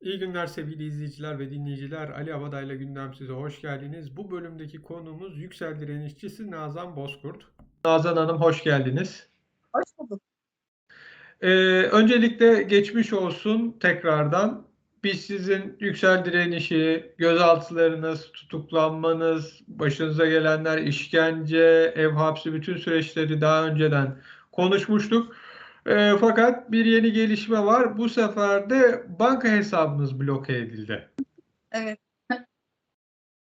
İyi günler sevgili izleyiciler ve dinleyiciler. Ali Abaday'la gündem size hoş geldiniz. Bu bölümdeki konuğumuz Yüksel Direnişçisi Nazan Bozkurt. Nazan Hanım hoş geldiniz. Hoş bulduk. Ee, öncelikle geçmiş olsun tekrardan. Biz sizin yüksel direnişi, gözaltılarınız, tutuklanmanız, başınıza gelenler, işkence, ev hapsi bütün süreçleri daha önceden konuşmuştuk. Ee, fakat bir yeni gelişme var. Bu sefer de banka hesabınız bloke edildi. Evet.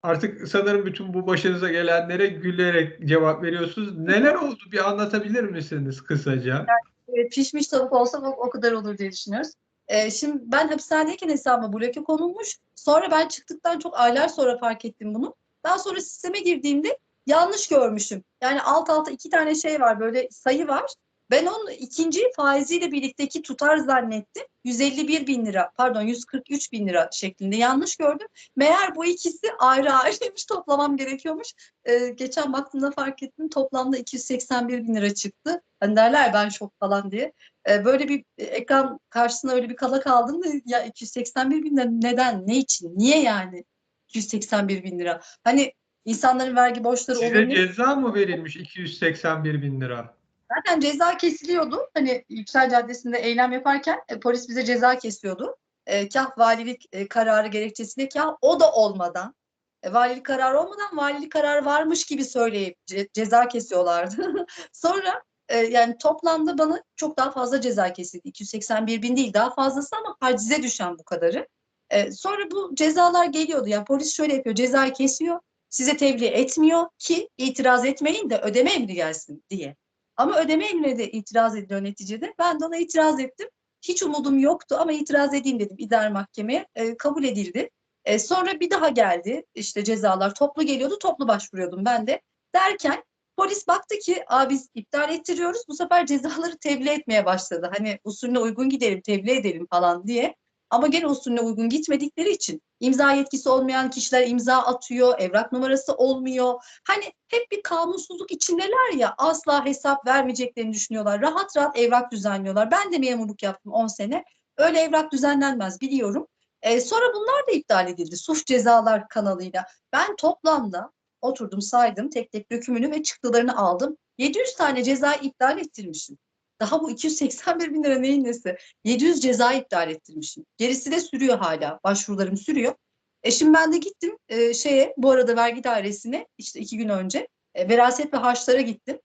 Artık sanırım bütün bu başınıza gelenlere gülerek cevap veriyorsunuz. Neler oldu bir anlatabilir misiniz kısaca? E, Pişmiş tavuk olsa o, o kadar olur diye düşünüyoruz. E, şimdi ben hapishanedeyken hesabıma bloke konulmuş. Sonra ben çıktıktan çok aylar sonra fark ettim bunu. Daha sonra sisteme girdiğimde yanlış görmüşüm. Yani alt alta iki tane şey var böyle sayı var. Ben onun ikinci faiziyle birlikteki tutar zannettim. 151 bin lira pardon 143 bin lira şeklinde yanlış gördüm. Meğer bu ikisi ayrı ayrıymış toplamam gerekiyormuş. Ee, geçen baktığımda fark ettim toplamda 281 bin lira çıktı. Hani derler ben şok falan diye. Ee, böyle bir ekran karşısında öyle bir kala kaldım da ya 281 bin lira neden ne için niye yani 281 bin lira? Hani insanların vergi borçları Size olabilir. ceza mı verilmiş 281 bin lira? Zaten ceza kesiliyordu. Hani Yüksel Caddesi'nde eylem yaparken e, polis bize ceza kesiyordu. E, kah valilik e, kararı gerekçesiyle kah o da olmadan e, valilik kararı olmadan valilik kararı varmış gibi söyleyip ce- ceza kesiyorlardı. Sonra e, yani toplamda bana çok daha fazla ceza kesildi. 281 bin değil daha fazlası ama hacize düşen bu kadarı. E, sonra bu cezalar geliyordu. Yani polis şöyle yapıyor cezayı kesiyor size tebliğ etmiyor ki itiraz etmeyin de ödeme emri gelsin diye. Ama ödeme emrine de itiraz ediliyor neticede. Ben de ona itiraz ettim. Hiç umudum yoktu ama itiraz edeyim dedim idare mahkemeye. E, kabul edildi. E, sonra bir daha geldi. İşte cezalar toplu geliyordu. Toplu başvuruyordum ben de. Derken polis baktı ki Aa, biz iptal ettiriyoruz. Bu sefer cezaları tebliğ etmeye başladı. Hani usulüne uygun gidelim, tebliğ edelim falan diye. Ama gene usulüne uygun gitmedikleri için imza yetkisi olmayan kişiler imza atıyor, evrak numarası olmuyor. Hani hep bir kanunsuzluk içindeler ya asla hesap vermeyeceklerini düşünüyorlar. Rahat rahat evrak düzenliyorlar. Ben de memurluk yaptım 10 sene. Öyle evrak düzenlenmez biliyorum. Ee, sonra bunlar da iptal edildi suç cezalar kanalıyla. Ben toplamda oturdum saydım tek tek dökümünü ve çıktılarını aldım. 700 tane ceza iptal ettirmişim. Daha bu 281 bin lira neyin nesi? 700 ceza iptal ettirmişim. Gerisi de sürüyor hala. Başvurularım sürüyor. E şimdi ben de gittim e, şeye bu arada vergi dairesine işte iki gün önce e, veraset ve harçlara gittim.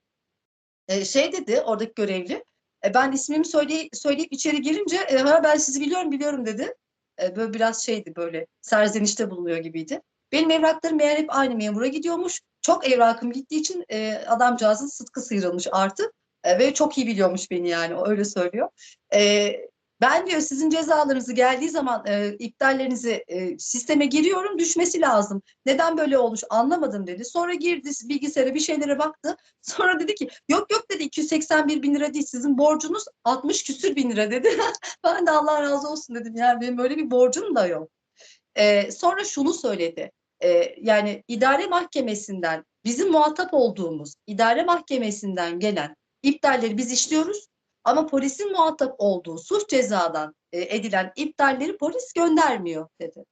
E, şey dedi oradaki görevli. E, ben ismimi söyley söyleyip içeri girince e, ha ben sizi biliyorum biliyorum dedi. E, böyle biraz şeydi böyle serzenişte bulunuyor gibiydi. Benim evraklarım meğer hep aynı memura gidiyormuş. Çok evrakım gittiği için e, adamcağızın sıtkı sıyrılmış artık. E, ve çok iyi biliyormuş beni yani o öyle söylüyor. E, ben diyor sizin cezalarınızı geldiği zaman e, iptallerinizi e, sisteme giriyorum düşmesi lazım. Neden böyle olmuş anlamadım dedi. Sonra girdi bilgisayara bir şeylere baktı. Sonra dedi ki yok yok dedi 281 bin lira değil sizin borcunuz 60 küsür bin lira dedi. ben de Allah razı olsun dedim yani benim böyle bir borcum da yok. E, sonra şunu söyledi. E, yani idare mahkemesinden bizim muhatap olduğumuz idare mahkemesinden gelen iptalleri biz işliyoruz. Ama polisin muhatap olduğu suç cezadan e, edilen iptalleri polis göndermiyor dedi.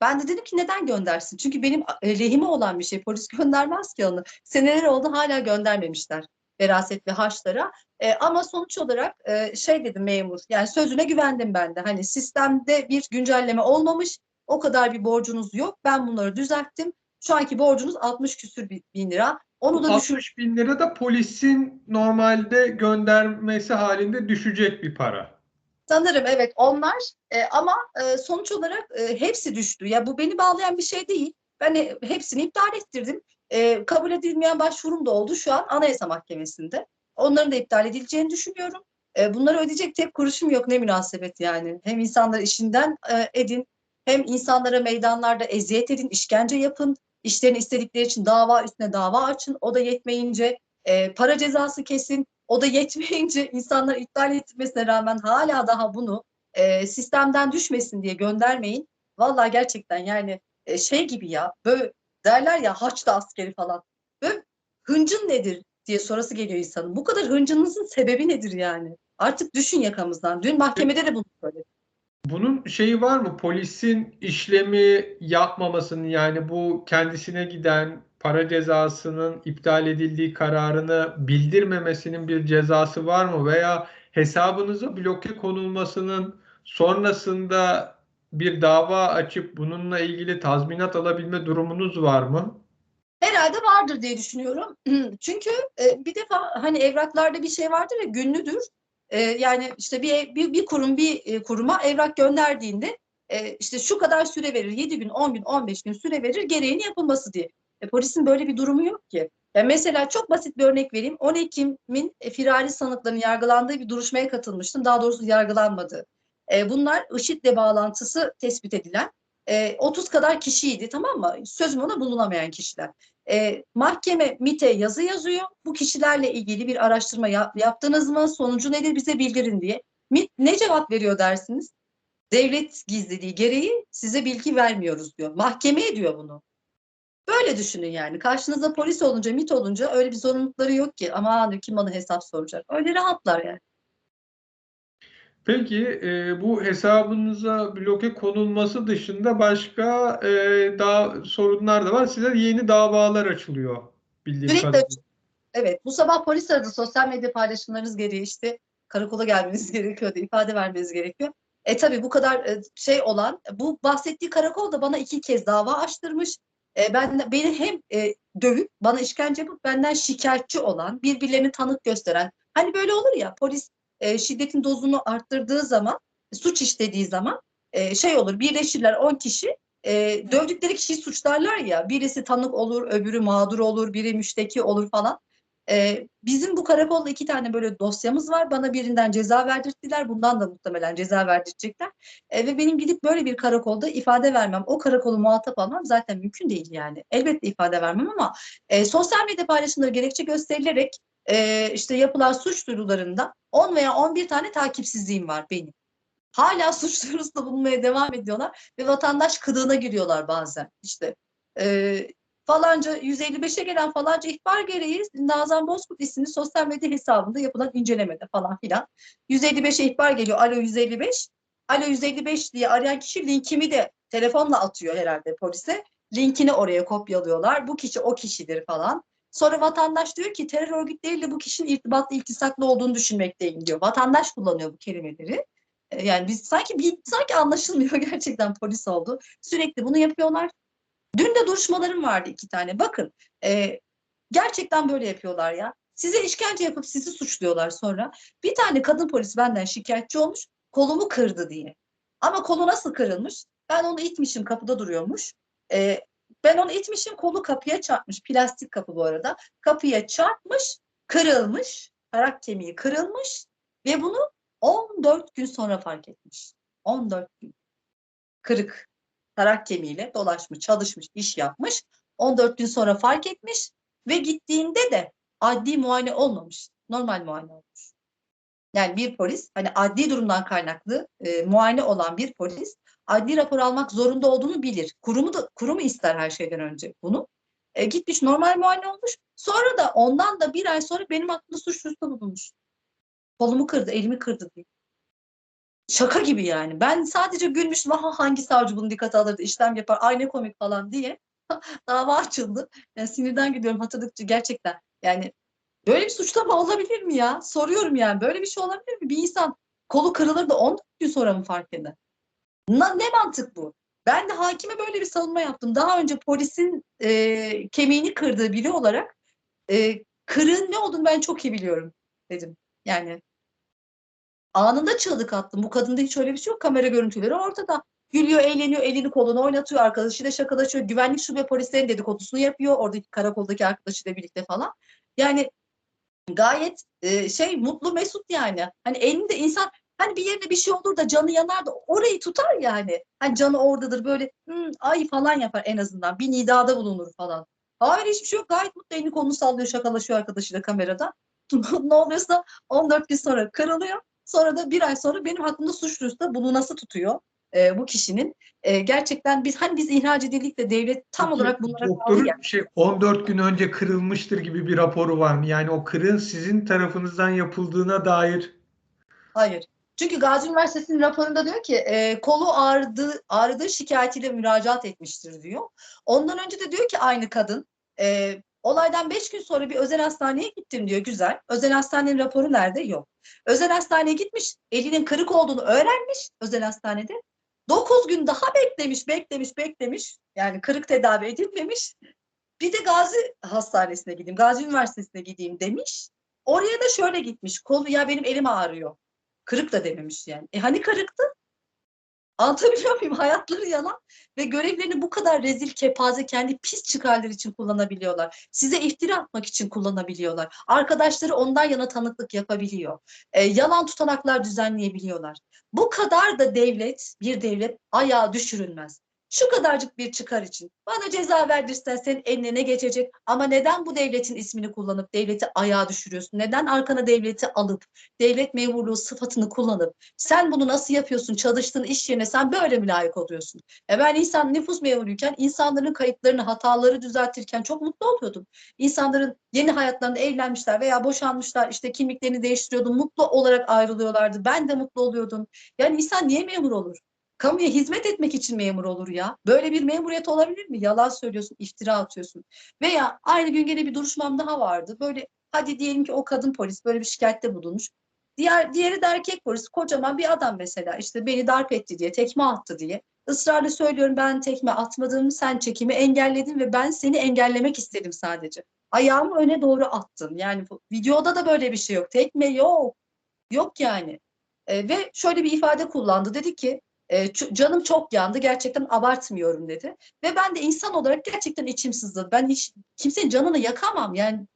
Ben de dedim ki neden göndersin? Çünkü benim e, lehime olan bir şey. Polis göndermez ki onu. Seneler oldu hala göndermemişler veraset ve harçlara. E, ama sonuç olarak e, şey dedim memur yani sözüne güvendim ben de. Hani sistemde bir güncelleme olmamış. O kadar bir borcunuz yok. Ben bunları düzelttim. Şu anki borcunuz 60 küsür bin lira. Onu da düşün 60 bin lira da polisin normalde göndermesi halinde düşecek bir para. Sanırım evet onlar e, ama e, sonuç olarak e, hepsi düştü. Ya bu beni bağlayan bir şey değil. Ben e, hepsini iptal ettirdim. E, kabul edilmeyen başvurum da oldu şu an Anayasa Mahkemesi'nde. Onların da iptal edileceğini düşünüyorum. E, bunları ödeyecek tek kuruşum yok ne münasebet yani. Hem insanları işinden e, edin hem insanlara meydanlarda eziyet edin, işkence yapın. İşlerini istedikleri için dava üstüne dava açın. O da yetmeyince e, para cezası kesin. O da yetmeyince insanlar iptal etmesine rağmen hala daha bunu e, sistemden düşmesin diye göndermeyin. Vallahi gerçekten yani e, şey gibi ya böyle derler ya Haçlı askeri falan. Böyle hıncın nedir? diye sorası geliyor insanın. Bu kadar hıncınızın sebebi nedir yani? Artık düşün yakamızdan. Dün mahkemede de bunu söyledim. Bunun şeyi var mı? Polisin işlemi yapmamasının yani bu kendisine giden para cezasının iptal edildiği kararını bildirmemesinin bir cezası var mı? Veya hesabınıza bloke konulmasının sonrasında bir dava açıp bununla ilgili tazminat alabilme durumunuz var mı? Herhalde vardır diye düşünüyorum. Çünkü e, bir defa hani evraklarda bir şey vardır ya günlüdür. E, yani işte bir, bir, bir kurum bir e, kuruma evrak gönderdiğinde e, işte şu kadar süre verir. 7 gün, 10 gün, 15 gün süre verir gereğini yapılması diye. E, polisin böyle bir durumu yok ki. Ya mesela çok basit bir örnek vereyim. 10 Ekim'in e, firari sanıkların yargılandığı bir duruşmaya katılmıştım. Daha doğrusu yargılanmadı. E, bunlar IŞİD'le bağlantısı tespit edilen e, 30 kadar kişiydi tamam mı? Sözüm ona bulunamayan kişiler. E, mahkeme MIT'e yazı yazıyor. Bu kişilerle ilgili bir araştırma yap- yaptınız mı? Sonucu nedir bize bildirin diye. MIT ne cevap veriyor dersiniz? Devlet gizliliği gereği size bilgi vermiyoruz diyor. Mahkemeye diyor bunu. Böyle düşünün yani. Karşınızda polis olunca, MIT olunca öyle bir zorunlulukları yok ki. Aman kim bana hesap soracak. Öyle rahatlar yani. Peki e, bu hesabınıza bloke konulması dışında başka e, daha sorunlar da var. Size yeni davalar açılıyor bildiğim Sürekli kadarıyla. Evet, bu sabah polis aradı. Sosyal medya paylaşımlarınız gereği işte karakola gelmeniz gerekiyordu, ifade vermeniz gerekiyor. E tabii bu kadar e, şey olan, bu bahsettiği karakol da bana iki kez dava açtırmış. E, ben beni hem e, dövüp, bana işkence yapıp benden şikayetçi olan, birbirlerini tanık gösteren. Hani böyle olur ya, polis e, şiddetin dozunu arttırdığı zaman, suç işlediği zaman e, şey olur, birleşirler 10 kişi, e, dövdükleri kişiyi suçlarlar ya, birisi tanık olur, öbürü mağdur olur, biri müşteki olur falan. Ee, bizim bu karakolda iki tane böyle dosyamız var. Bana birinden ceza verdirttiler. Bundan da muhtemelen ceza verdirecekler. Ee, ve benim gidip böyle bir karakolda ifade vermem, o karakolu muhatap almam zaten mümkün değil yani. Elbette ifade vermem ama e, sosyal medya paylaşımları gerekçe gösterilerek e, işte yapılan suç duyurularında 10 veya 11 tane takipsizliğim var benim. Hala suç duyurusunda bulunmaya devam ediyorlar ve vatandaş kılığına giriyorlar bazen. İşte e, falanca 155'e gelen falanca ihbar gereği Nazan Bozkurt isimli sosyal medya hesabında yapılan incelemede falan filan 155'e ihbar geliyor. Alo 155. Alo 155 diye arayan kişi linkimi de telefonla atıyor herhalde polise. Linkini oraya kopyalıyorlar. Bu kişi o kişidir falan. Sonra vatandaş diyor ki terör örgütleriyle bu kişinin irtibatlı iltisaklı olduğunu düşünmekteyim diyor. Vatandaş kullanıyor bu kelimeleri. E, Yani biz sanki bir, sanki anlaşılmıyor gerçekten polis oldu. Sürekli bunu yapıyorlar. Dün de duruşmalarım vardı iki tane. Bakın e, gerçekten böyle yapıyorlar ya. Size işkence yapıp sizi suçluyorlar sonra. Bir tane kadın polis benden şikayetçi olmuş. Kolumu kırdı diye. Ama kolu nasıl kırılmış? Ben onu itmişim kapıda duruyormuş. E, ben onu itmişim kolu kapıya çarpmış. Plastik kapı bu arada. Kapıya çarpmış, kırılmış. Tarak kemiği kırılmış ve bunu 14 gün sonra fark etmiş. 14 gün. Kırık tarak kemiğiyle dolaşmış, çalışmış, iş yapmış. 14 gün sonra fark etmiş ve gittiğinde de adli muayene olmamış. Normal muayene olmuş. Yani bir polis hani adli durumdan kaynaklı e, muayene olan bir polis adli rapor almak zorunda olduğunu bilir. Kurumu da kurumu ister her şeyden önce bunu. E, gitmiş normal muayene olmuş. Sonra da ondan da bir ay sonra benim hakkımda suç duyurusunda bulunmuş. Kolumu kırdı, elimi kırdı diye. Şaka gibi yani. Ben sadece gülmüştüm. Aha hangi savcı bunu dikkate alırdı, işlem yapar, ay ne komik falan diye. Dava açıldı. Yani sinirden gidiyorum hatırladıkça gerçekten. Yani böyle bir suçlama olabilir mi ya? Soruyorum yani. Böyle bir şey olabilir mi? Bir insan kolu kırılır da 14 gün sonra mı fark eder? Na- ne mantık bu? Ben de hakime böyle bir savunma yaptım. Daha önce polisin e, kemiğini kırdığı biri olarak e, kırığın ne olduğunu ben çok iyi biliyorum dedim. Yani anında çığlık attım. Bu kadında hiç öyle bir şey yok. Kamera görüntüleri ortada. Gülüyor, eğleniyor, elini kolunu oynatıyor, arkadaşıyla şakalaşıyor. Güvenlik şube polislerin dedikodusunu yapıyor. Oradaki karakoldaki arkadaşıyla birlikte falan. Yani gayet e, şey mutlu mesut yani. Hani elinde insan hani bir yerine bir şey olur da canı yanar da orayı tutar yani. Hani canı oradadır böyle "Hmm, ay falan yapar en azından. Bir nidada bulunur falan. Hayır hiçbir şey yok. Gayet mutlu elini kolunu sallıyor, şakalaşıyor arkadaşıyla kamerada. ne oluyorsa 14 gün sonra kırılıyor. Sonra da bir ay sonra benim hakkımda suç duyurusunda bulunası tutuyor. e, bu kişinin e, gerçekten biz hani biz ihraç edildik de devlet tam Peki, olarak bunlara bağlı doktorun ya. şey 14 gün önce kırılmıştır gibi bir raporu var mı? Yani o kırığın sizin tarafınızdan yapıldığına dair Hayır. Çünkü Gazi Üniversitesi'nin raporunda diyor ki e, kolu ağrıdığı, ağrıdığı şikayetiyle müracaat etmiştir diyor. Ondan önce de diyor ki aynı kadın e, olaydan 5 gün sonra bir özel hastaneye gittim diyor. Güzel. Özel hastanenin raporu nerede? Yok. Özel hastaneye gitmiş. Elinin kırık olduğunu öğrenmiş özel hastanede. 9 gün daha beklemiş, beklemiş, beklemiş. Yani kırık tedavi edilmemiş. Bir de Gazi Hastanesi'ne gideyim, Gazi Üniversitesi'ne gideyim demiş. Oraya da şöyle gitmiş. Kolu ya benim elim ağrıyor. Kırık da dememiş yani. E hani kırıktı? Anlatabiliyor muyum? Hayatları yalan ve görevlerini bu kadar rezil, kepaze, kendi pis çıkarları için kullanabiliyorlar. Size iftira atmak için kullanabiliyorlar. Arkadaşları ondan yana tanıklık yapabiliyor. E, yalan tutanaklar düzenleyebiliyorlar. Bu kadar da devlet, bir devlet ayağa düşürülmez. Şu kadarcık bir çıkar için bana ceza verdirsen senin eline ne geçecek? Ama neden bu devletin ismini kullanıp devleti ayağa düşürüyorsun? Neden arkana devleti alıp devlet memurluğu sıfatını kullanıp sen bunu nasıl yapıyorsun? Çalıştığın iş yerine sen böyle mi layık oluyorsun? E ben insan nüfus memuruyken insanların kayıtlarını, hataları düzeltirken çok mutlu oluyordum. İnsanların yeni hayatlarında evlenmişler veya boşanmışlar işte kimliklerini değiştiriyordum. Mutlu olarak ayrılıyorlardı. Ben de mutlu oluyordum. Yani insan niye memur olur? Kamuya hizmet etmek için memur olur ya. Böyle bir memuriyet olabilir mi? Yalan söylüyorsun, iftira atıyorsun. Veya aynı gün gene bir duruşmam daha vardı. Böyle hadi diyelim ki o kadın polis böyle bir şikayette bulunmuş. Diğer diğeri de erkek polis. Kocaman bir adam mesela işte beni darp etti diye, tekme attı diye. Israrla söylüyorum ben tekme atmadım, sen çekimi engelledin ve ben seni engellemek istedim sadece. Ayağımı öne doğru attın. Yani bu videoda da böyle bir şey yok. Tekme yok. Yok yani. E, ve şöyle bir ifade kullandı. Dedi ki e, canım çok yandı. Gerçekten abartmıyorum dedi. Ve ben de insan olarak gerçekten içim sızladı. Ben hiç kimsenin canını yakamam. Yani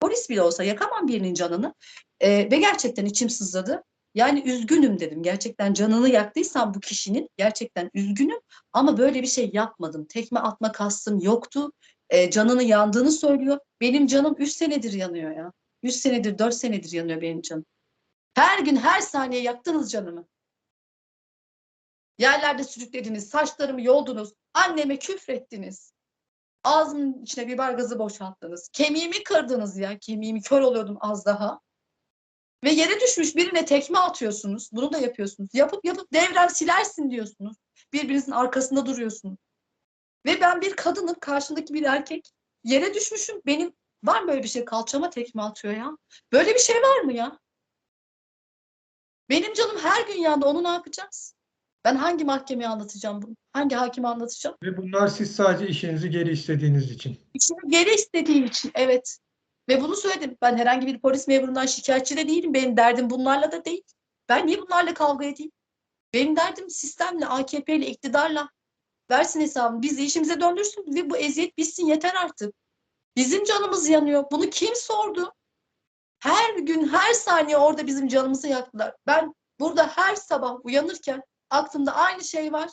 polis bile olsa yakamam birinin canını. E, ve gerçekten içim sızladı. Yani üzgünüm dedim. Gerçekten canını yaktıysam bu kişinin gerçekten üzgünüm. Ama böyle bir şey yapmadım. Tekme atma kastım yoktu. E, canını yandığını söylüyor. Benim canım 3 senedir yanıyor ya. 3 senedir, 4 senedir yanıyor benim canım. Her gün, her saniye yaktınız canımı. Yerlerde sürüklediniz, saçlarımı yoldunuz, anneme küfrettiniz. Ağzımın içine biber gazı boşalttınız. Kemiğimi kırdınız ya, kemiğimi kör oluyordum az daha. Ve yere düşmüş birine tekme atıyorsunuz. Bunu da yapıyorsunuz. Yapıp yapıp devrem silersin diyorsunuz. Birbirinizin arkasında duruyorsunuz. Ve ben bir kadınım, karşımdaki bir erkek. Yere düşmüşüm. Benim var mı böyle bir şey? Kalçama tekme atıyor ya. Böyle bir şey var mı ya? Benim canım her gün yandı. Onu ne yapacağız? Ben hangi mahkemeye anlatacağım bunu? Hangi hakime anlatacağım? ve bunlar siz sadece işinizi geri istediğiniz için. İşimi geri istediğim için evet. Ve bunu söyledim. Ben herhangi bir polis memurundan şikayetçi de değilim. Benim derdim bunlarla da değil. Ben niye bunlarla kavga edeyim? Benim derdim sistemle, AKP ile, iktidarla. Versin hesabını. Bizi işimize döndürsün ve bu eziyet bitsin yeter artık. Bizim canımız yanıyor. Bunu kim sordu? Her gün, her saniye orada bizim canımızı yaktılar. Ben burada her sabah uyanırken aklımda aynı şey var.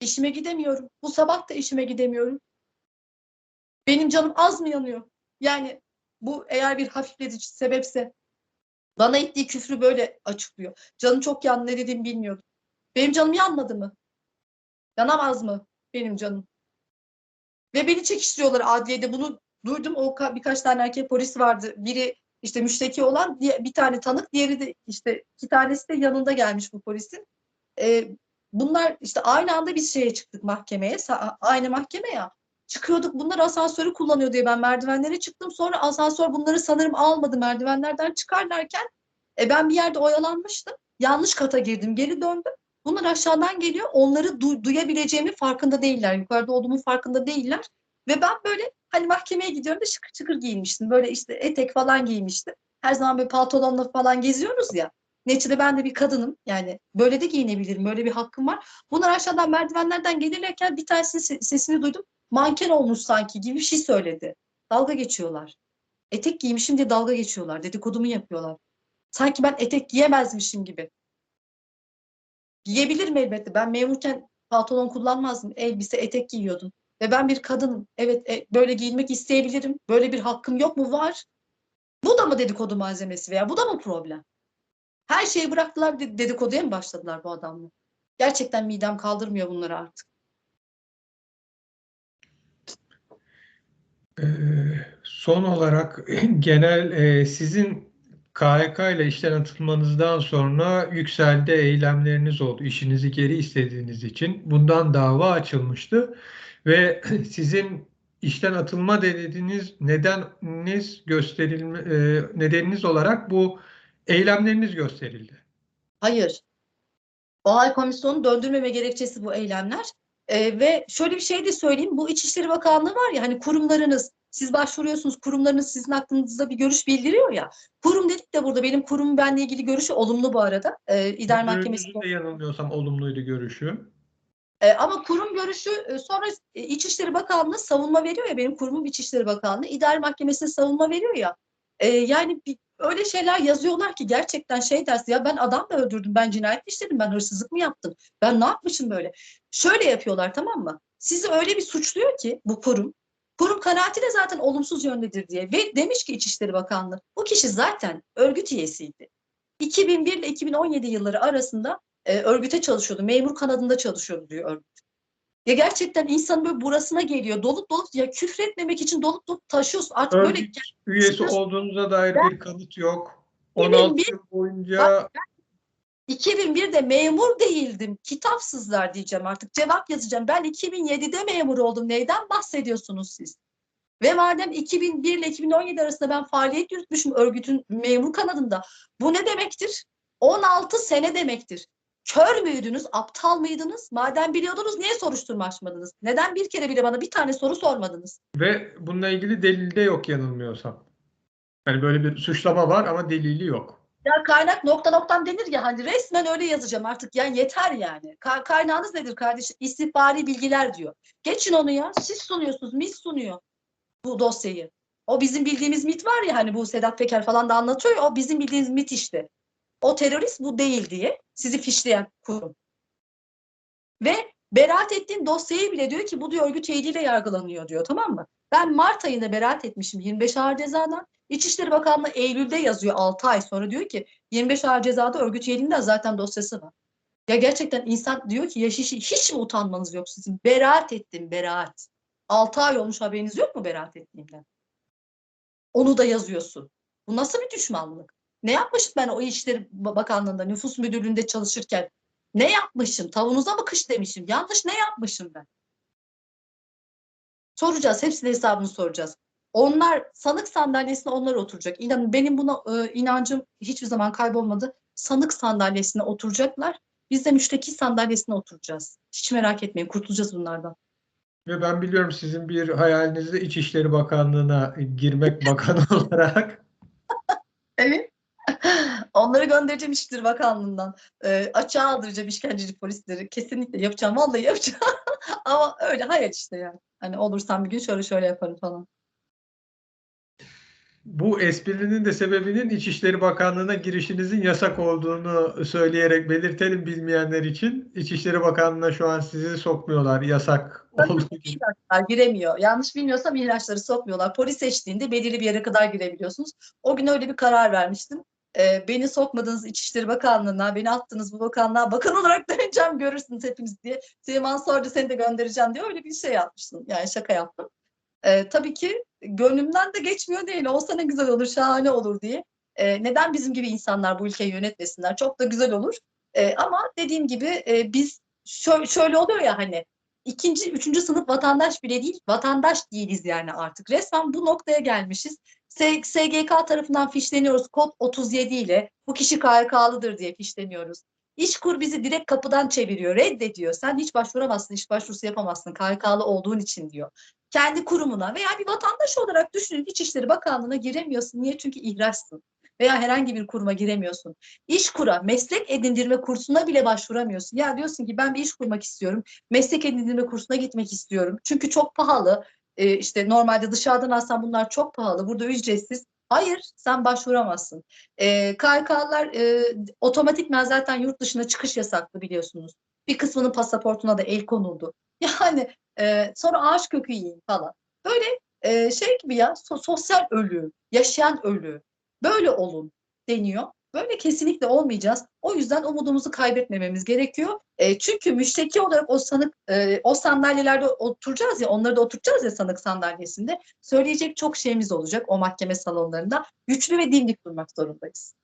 İşime gidemiyorum. Bu sabah da işime gidemiyorum. Benim canım az mı yanıyor? Yani bu eğer bir hafifletici sebepse bana ettiği küfrü böyle açıklıyor. Canım çok yandı ne dediğimi bilmiyordum. Benim canım yanmadı mı? Yanamaz mı benim canım? Ve beni çekiştiriyorlar adliyede. Bunu duydum. O ka- birkaç tane erkek polis vardı. Biri işte müşteki olan bir tane tanık, diğeri de işte iki tanesi de yanında gelmiş bu polisin. Ee, bunlar işte aynı anda biz şeye çıktık mahkemeye. Aynı mahkeme ya. Çıkıyorduk bunlar asansörü kullanıyor diye ben merdivenlere çıktım. Sonra asansör bunları sanırım almadı merdivenlerden çıkarlarken e, ben bir yerde oyalanmıştım. Yanlış kata girdim geri döndüm. Bunlar aşağıdan geliyor. Onları du- duyabileceğimin farkında değiller. Yukarıda olduğumun farkında değiller. Ve ben böyle hani mahkemeye gidiyorum da şıkır şıkır giyinmiştim. Böyle işte etek falan giymiştim. Her zaman böyle pantolonla falan geziyoruz ya. Neticede ben de bir kadınım. Yani böyle de giyinebilirim. Böyle bir hakkım var. Bunlar aşağıdan merdivenlerden gelirlerken bir tanesinin se- sesini duydum. Manken olmuş sanki gibi bir şey söyledi. Dalga geçiyorlar. Etek giymişim diye dalga geçiyorlar. Dedikodumu yapıyorlar. Sanki ben etek giyemezmişim gibi. Giyebilirim elbette. Ben memurken pantolon kullanmazdım. Elbise, etek giyiyordum. Ve ben bir kadınım. Evet, e, böyle giyinmek isteyebilirim. Böyle bir hakkım yok mu? Var. Bu da mı dedikodu malzemesi veya bu da mı problem? Her şeyi bıraktılar de- dedikoduya mı başladılar bu adamlar? Gerçekten midem kaldırmıyor bunları artık. Ee, son olarak genel e, sizin KHK ile işten atılmanızdan sonra yükselde eylemleriniz oldu. İşinizi geri istediğiniz için. Bundan dava açılmıştı ve sizin işten atılma dediğiniz nedeniniz gösterilme e, nedeniniz olarak bu eylemleriniz gösterildi. Hayır. OHAL komisyonu döndürmeme gerekçesi bu eylemler. Ee, ve şöyle bir şey de söyleyeyim. Bu İçişleri Bakanlığı var ya hani kurumlarınız siz başvuruyorsunuz kurumlarınız sizin hakkınızda bir görüş bildiriyor ya. Kurum dedik de burada benim kurum benle ilgili görüşü olumlu bu arada. Ee, İdare Mahkemesi. Yanılmıyorsam olumluydu görüşü. Ee, ama kurum görüşü e, sonra e, İçişleri Bakanlığı savunma veriyor ya benim kurumum İçişleri Bakanlığı İdare Mahkemesi'ne savunma veriyor ya. Ee, yani bir, öyle şeyler yazıyorlar ki gerçekten şey dersi ya ben adam mı öldürdüm ben cinayet mi işledim ben hırsızlık mı yaptım ben ne yapmışım böyle. Şöyle yapıyorlar tamam mı? Sizi öyle bir suçluyor ki bu kurum. Kurum kanaati de zaten olumsuz yöndedir diye ve demiş ki İçişleri Bakanlığı bu kişi zaten örgüt üyesiydi. 2001 ile 2017 yılları arasında e, örgüte çalışıyordu. Memur kanadında çalışıyordu diyor örgüt. Ya gerçekten insanın böyle burasına geliyor. Dolup dolup ya küfretmemek için dolup dolup taşıyorsun. Artık böyle Örgüt üyesi olduğunuza dair bir kanıt yok. Yemin 16 bir- yıl boyunca 2001'de memur değildim. Kitapsızlar diyeceğim artık. Cevap yazacağım. Ben 2007'de memur oldum. Neyden bahsediyorsunuz siz? Ve madem 2001 ile 2017 arasında ben faaliyet yürütmüşüm örgütün memur kanadında. Bu ne demektir? 16 sene demektir. Kör müydünüz, aptal mıydınız? Madem biliyordunuz niye soruşturma açmadınız? Neden bir kere bile bana bir tane soru sormadınız? ve bununla ilgili delil de yok yanılmıyorsam. Yani böyle bir suçlama var ama delili yok. Ya kaynak nokta noktam denir ya hani resmen öyle yazacağım artık yani yeter yani. Ka- kaynağınız nedir kardeşim? İstihbari bilgiler diyor. Geçin onu ya. Siz sunuyorsunuz. MİT sunuyor bu dosyayı. O bizim bildiğimiz MİT var ya hani bu Sedat Peker falan da anlatıyor ya o bizim bildiğimiz MİT işte. O terörist bu değil diye sizi fişleyen kurum. Ve beraat ettiğin dosyayı bile diyor ki bu diyor örgüt üyeliğiyle yargılanıyor diyor tamam mı? Ben Mart ayında beraat etmişim 25 ağır cezadan. İçişleri Bakanlığı Eylül'de yazıyor 6 ay sonra diyor ki 25 ağır cezada örgüt üyeliğinde zaten dosyası var. Ya gerçekten insan diyor ki ya hiç, hiç mi utanmanız yok sizin? Beraat ettim beraat. 6 ay olmuş haberiniz yok mu beraat ettiğimden? Onu da yazıyorsun. Bu nasıl bir düşmanlık? Ne yapmışım ben o İçişleri Ba- Bakanlığı'nda, Nüfus Müdürlüğü'nde çalışırken? Ne yapmışım? Tavuğunuza mı kış demişim? Yanlış ne yapmışım ben? Soracağız. Hepsinin hesabını soracağız. Onlar sanık sandalyesine onlar oturacak. İnanın benim buna e, inancım hiçbir zaman kaybolmadı. Sanık sandalyesine oturacaklar. Biz de müşteki sandalyesine oturacağız. Hiç merak etmeyin. Kurtulacağız bunlardan. Ve ben biliyorum sizin bir hayalinizde İçişleri Bakanlığı'na girmek bakanı olarak. Evet. Onları göndereceğim İçişleri Bakanlığı'ndan. E, açığa aldıracağım işkenceci polisleri. Kesinlikle yapacağım. Vallahi yapacağım. Ama öyle hayal işte yani. Hani olursam bir gün şöyle şöyle yaparım falan. Bu esprinin de sebebinin İçişleri Bakanlığı'na girişinizin yasak olduğunu söyleyerek belirtelim bilmeyenler için. İçişleri Bakanlığı'na şu an sizi sokmuyorlar yasak olduğu için. Giremiyor. Yanlış bilmiyorsam ihraçları sokmuyorlar. Polis seçtiğinde belirli bir yere kadar girebiliyorsunuz. O gün öyle bir karar vermiştim. Ee, beni sokmadınız İçişleri Bakanlığı'na, beni attınız bu bakanlığa, bakan olarak döneceğim görürsünüz hepiniz diye. Süleyman Soylu seni de göndereceğim diye öyle bir şey yapmıştım. Yani şaka yaptım. Ee, tabii ki gönlümden de geçmiyor değil. Olsa ne güzel olur, şahane olur diye. Ee, neden bizim gibi insanlar bu ülkeyi yönetmesinler? Çok da güzel olur. Ee, ama dediğim gibi e, biz şöyle, şöyle oluyor ya hani ikinci, üçüncü sınıf vatandaş bile değil, vatandaş değiliz yani artık. Resmen bu noktaya gelmişiz. SGK tarafından fişleniyoruz kod 37 ile. Bu kişi KHK'lıdır diye fişleniyoruz. İşkur bizi direkt kapıdan çeviriyor, reddediyor. Sen hiç başvuramazsın, iş başvurusu yapamazsın KHK'lı olduğun için diyor. Kendi kurumuna veya bir vatandaş olarak düşünün İçişleri Bakanlığı'na giremiyorsun. Niye? Çünkü ihraçsın. Veya herhangi bir kuruma giremiyorsun. İşkura, meslek edindirme kursuna bile başvuramıyorsun. Ya diyorsun ki ben bir iş kurmak istiyorum meslek edindirme kursuna gitmek istiyorum. Çünkü çok pahalı. Ee, işte normalde dışarıdan alsam bunlar çok pahalı. Burada ücretsiz. Hayır, sen başvuramazsın. Ee, KHK'lar e, otomatikman zaten yurt dışına çıkış yasaklı biliyorsunuz. Bir kısmının pasaportuna da el konuldu. Yani e, sonra ağaç kökü yiyin falan. Böyle e, şey gibi ya so- sosyal ölü, yaşayan ölü. Böyle olun deniyor. Böyle kesinlikle olmayacağız. O yüzden umudumuzu kaybetmememiz gerekiyor. E, çünkü müşteki olarak o sanık e, o sandalyelerde oturacağız ya onları da oturacağız ya sanık sandalyesinde. Söyleyecek çok şeyimiz olacak o mahkeme salonlarında. Güçlü ve dimdik durmak zorundayız.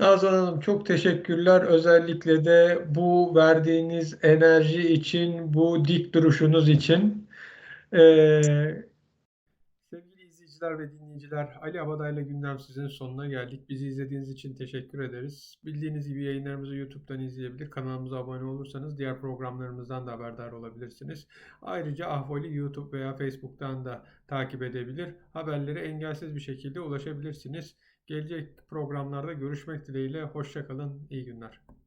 Nazan Hanım çok teşekkürler. Özellikle de bu verdiğiniz enerji için, bu dik duruşunuz için. Ee, sevgili izleyiciler ve Ali Abaday'la Gündem Sizin sonuna geldik. Bizi izlediğiniz için teşekkür ederiz. Bildiğiniz gibi yayınlarımızı YouTube'dan izleyebilir, kanalımıza abone olursanız diğer programlarımızdan da haberdar olabilirsiniz. Ayrıca Ahval'i YouTube veya Facebook'tan da takip edebilir. Haberlere engelsiz bir şekilde ulaşabilirsiniz. Gelecek programlarda görüşmek dileğiyle. Hoşça kalın. İyi günler.